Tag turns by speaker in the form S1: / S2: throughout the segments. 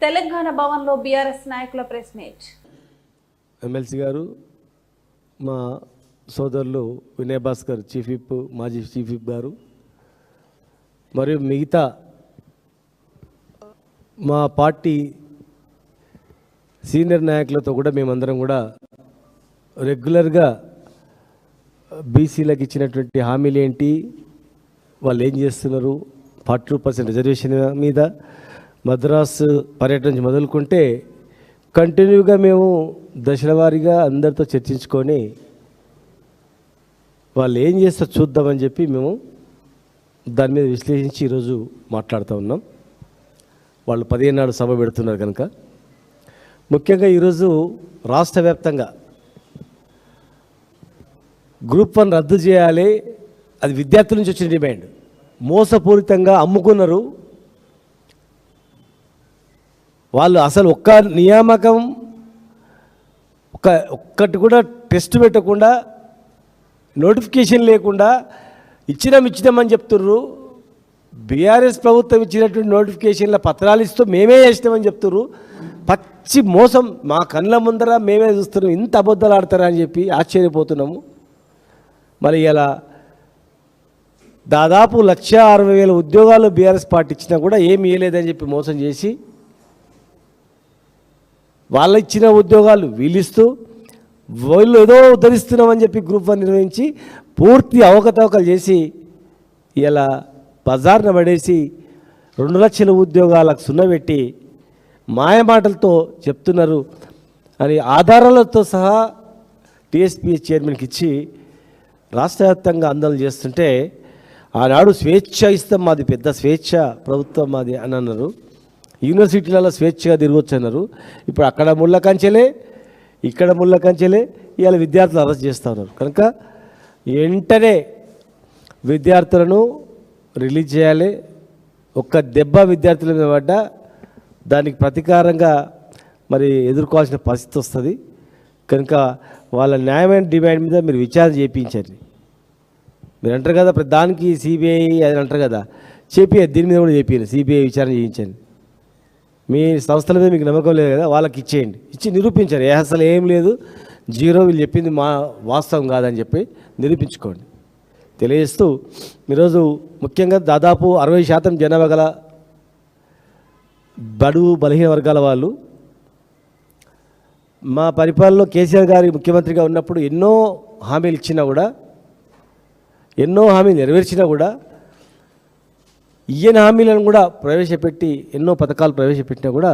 S1: తెలంగాణ భవన్లో బీఆర్ఎస్ నాయకుల press meet.
S2: MLC గారు మా సోదరులు వినయ్ భాస్కర్ చీఫ్ విప్ మాజీ చీఫ్ విప్ గారు మరియు మిగతా మా పార్టీ సీనియర్ నాయకులతో కూడా మేమందరం కూడా రెగ్యులర్గా బీసీలకు ఇచ్చినటువంటి హామీలు ఏంటి వాళ్ళు ఏం చేస్తున్నారు ఫార్టీ టూ పర్సెంట్ రిజర్వేషన్ మీద మద్రాసు పర్యటన నుంచి మొదలుకుంటే కంటిన్యూగా మేము దశల వారీగా అందరితో చర్చించుకొని వాళ్ళు ఏం చేస్తారో చూద్దామని చెప్పి మేము దాని మీద విశ్లేషించి ఈరోజు మాట్లాడుతూ ఉన్నాం. వాళ్ళు పదిహేను నాడు సభ పెడుతున్నారు కనుక. ముఖ్యంగా ఈరోజు రాష్ట్ర వ్యాప్తంగా గ్రూప్ వన్ రద్దు చేయాలి అది విద్యార్థుల నుంచి వచ్చిన డిమాండ్. మోసపూరితంగా అమ్ముకున్నారు వాళ్ళు అసలు ఒక్క నియామకం ఒక ఒక్కటి కూడా టెస్ట్ పెట్టకుండా నోటిఫికేషన్ లేకుండా ఇచ్చినాం ఇచ్చినామని చెప్తుర్రు. బీఆర్ఎస్ ప్రభుత్వం ఇచ్చినటువంటి నోటిఫికేషన్ల పత్రాలు ఇస్తూ మేమే చేసినామని చెప్తుర్రు. పచ్చి మోసం మా కళ్ళ ముందర మేమే చూస్తున్నాం. ఇంత అబద్ధాలు ఆడతారా అని చెప్పి ఆశ్చర్యపోతున్నాము. మరి ఇలా దాదాపు లక్ష అరవై వేల ఉద్యోగాలు బీఆర్ఎస్ పార్టీ ఇచ్చినా కూడా ఏమి ఇవ్వలేదని చెప్పి మోసం చేసి వాళ్ళ ఇచ్చిన ఉద్యోగాలు వీళ్ళిస్తూ వీళ్ళు ఏదో ఉద్ధరిస్తున్నామని చెప్పి గ్రూప్ వన్ నిర్వహించి పూర్తి అవకతవకలు చేసి ఇలా బజార్న పడేసి రెండు లక్షల ఉద్యోగాలకు సున్నబెట్టి మాయమాటలతో చెప్తున్నారు. అని ఆధారాలతో సహా టీఎస్పీ చైర్మన్కి ఇచ్చి రాష్ట్ర వ్యాప్తంగా ఆందోళన చేస్తుంటే ఆనాడు స్వేచ్ఛ ఇస్తాం మాది పెద్ద స్వేచ్ఛ ప్రభుత్వం మాది అని అన్నారు. యూనివర్సిటీలలో స్వేచ్ఛగా తిరగొచ్చు అన్నారు ఇప్పుడు అక్కడ ముళ్ళ కంచెలే ఇక్కడ ముళ్ళ కంచెలే ఇవాళ విద్యార్థులు అరెస్ట్ చేస్తూ ఉన్నారు. కనుక వెంటనే విద్యార్థులను రిలీజ్ చేయాలి. ఒక్క దెబ్బ విద్యార్థుల మీద పడ్డా దానికి ప్రతీకారంగా మరి ఎదుర్కోవాల్సిన పరిస్థితి వస్తుంది. కనుక వాళ్ళ న్యాయమైన డిమాండ్ మీద మీరు విచారణ చేయించండి మీరు అంటారు కదా దానికి సిబిఐ అది అంటారు కదా చెప్పి దీని మీద కూడా చెప్పారు సిబిఐ విచారణ చేయించండి. మీ సంస్థల మీద మీకు నమ్మకం లేదు కదా వాళ్ళకి ఇచ్చేయండి. ఇచ్చి నిరూపించారు. ఏ అసలు ఏం లేదు. జీరో వీళ్ళు చెప్పింది మా వాస్తవం కాదని చెప్పి నిరూపించుకోండి. తెలియజేస్తూ ఈరోజు ముఖ్యంగా దాదాపు అరవై శాతం జనాభా గల బడుగు బలహీన వర్గాల వాళ్ళు మా పరిపాలనలో కేసీఆర్ గారి ముఖ్యమంత్రిగా ఉన్నప్పుడు ఎన్నో హామీలు ఇచ్చినా కూడా ఎన్నో హామీలు నెరవేర్చినా కూడా ఈయన హామీలను కూడా ప్రవేశపెట్టి ఎన్నో పథకాలు ప్రవేశపెట్టినా కూడా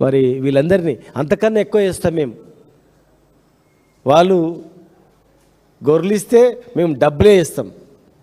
S2: మరి వీళ్ళందరినీ అంతకన్నా ఎక్కువ చేస్తాం మేము. వాళ్ళు గొర్రెలు ఇస్తే మేము డబ్బులే ఇస్తాం